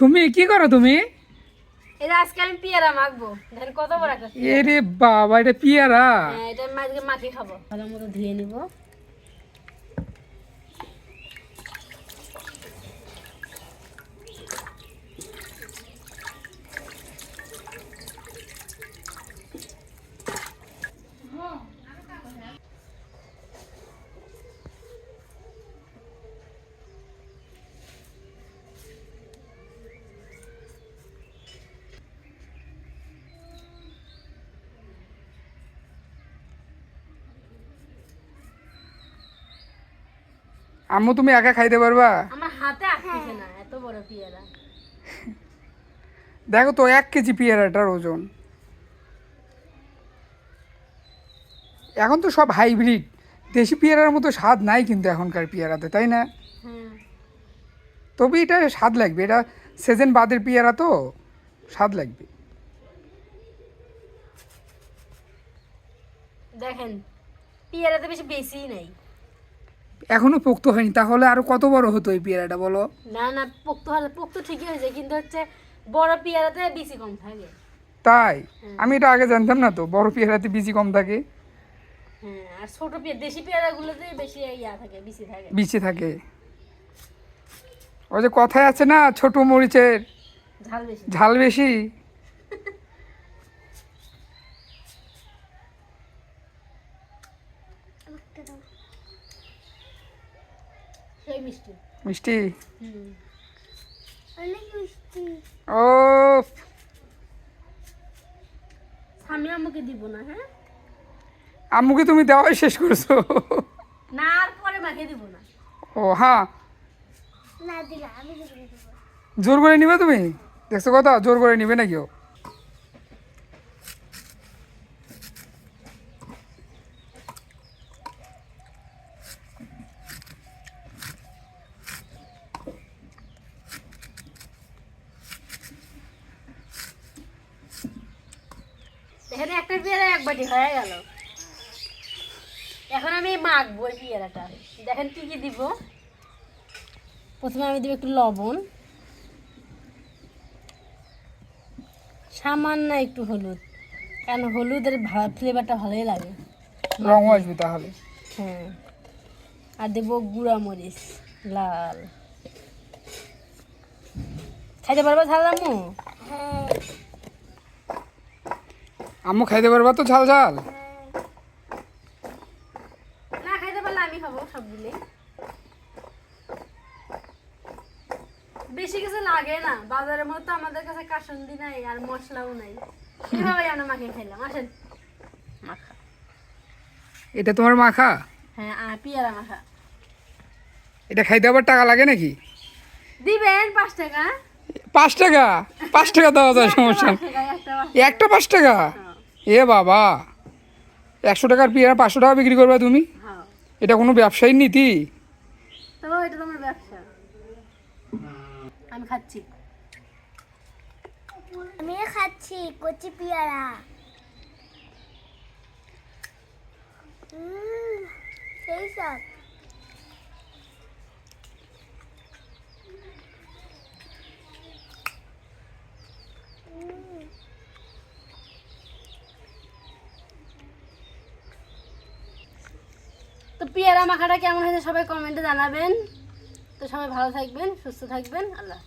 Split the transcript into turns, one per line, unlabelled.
সুমি কি করো তুমি?
এটা আজকে আমি পেয়ারা মাখবো। দেখেন কত বড় একটা।
এরে বাবা এটা পিয়ারা।
হ্যাঁ এটা মাখি খাব। ভালো মতো ধুয়ে নিব।
আম্মু তুমি একা খাইতে পারবা?
আমার হাতে আটকেছে না এত বড় পেয়ারা।
দেখো তো এক কেজি পেয়ারাটার ওজন। এখন তো সব হাইব্রিড। দেশি পেয়ারার মতো স্বাদ নাই কিন্তু এখনকার পেয়ারাতে তাই না?
হ্যাঁ।
তবে এটা স্বাদ লাগবে এটা সিজন বাদের পেয়ারা তো স্বাদ লাগবে।
দেখেন পেয়ারাতে বেশি বেশি নাই।
এখনও পোক্ত হয়নি তাহলে আরও কত বড় হতো এই পেয়ারাটা বলো?
না না পোক্ত হলে পোক্ত ঠিকই হয়েছে কিন্তু হচ্ছে বড় পেয়ারাতে বেশি কম থাকে।
তাই? আমি এটা আগে জানতাম না তো বড় পেয়ারাতে বিচি কম থাকে।
হ্যাঁ আর ছোট পেয়ারা দেশি পেয়ারাগুলোতে বেশি ইয়া থাকে বেশি থাকে।
বিচে থাকে। ওই যে কথায় আছে না ছোট মরিচের
ঝাল বেশি।
ঝাল বেশি?
সেই মিষ্টি।
মিষ্টি?
অনেক মিষ্টি।
ও
আমি আম্মুকে দিব না হ্যাঁ?
আম্মুকে তুমি দেওয়াই শেষ করছ।
না আর পরে মাখিয়ে দিব না।
ও হ্যাঁ
না দিলা আমি
জোর করে নিবে তুমি? দেখছ কথা? জোর করে নিবে না কেউ
এখানে একটা পেয়ারা এক বাটি হয়ে গেল। এখন আমি মাখবো ওই পেয়ারাটা দেখেন কি কি দিব। প্রথমে আমি দিব একটু লবণ। সামান্য একটু হলুদ। কারণ হলুদের ফ্লেভারটা ভালোই লাগে।
রং আসবে তাহলে।
হ্যাঁ। আর দেবো গুঁড়া মরিচ লাল। খাইতে পারব ঝাল আম্মু
হ্যাঁ।
আম্মু খাইতে পারবা তো ঝাল ঝাল?
না খাইতে পারলে আমি খাব সবগুলি বেশি কিছু লাগে না বাজারের মতো আমাদের কাছে কাসন্দি নাই আর মশলাও নাই। এভাবেই আমরা মাখিয়ে খাইলাম আসেন। মাখা।
এটা তোমার মাখা?
হ্যাঁ আর পেয়ারা মাখা।
এটা খাইতে আবার টাকা লাগে নাকি?
দিবেন পাঁচ টাকা।
পাঁচ টাকা? পাঁচ টাকা দেওয়া যায় সমস্যা
একটা পাঁচ
টাকা। এ বাবা একশো টাকার পেয়ারা পাঁচশো টাকা বিক্রি করবে তুমি?
হ্যাঁ।
এটা কোনো ব্যবসায়ীর নীতি?
এটা তোমার ব্যবসা। আমি খাচ্ছি।
আমিও খাচ্ছি কচি পেয়ারা। সেই সব।
তো পিয়ারা মাখাটা কেমন হয়েছে সবাই কমেন্টে জানাবেন তো সবাই ভালো থাকবেন, সুস্থ থাকবেন, আল্লাহ।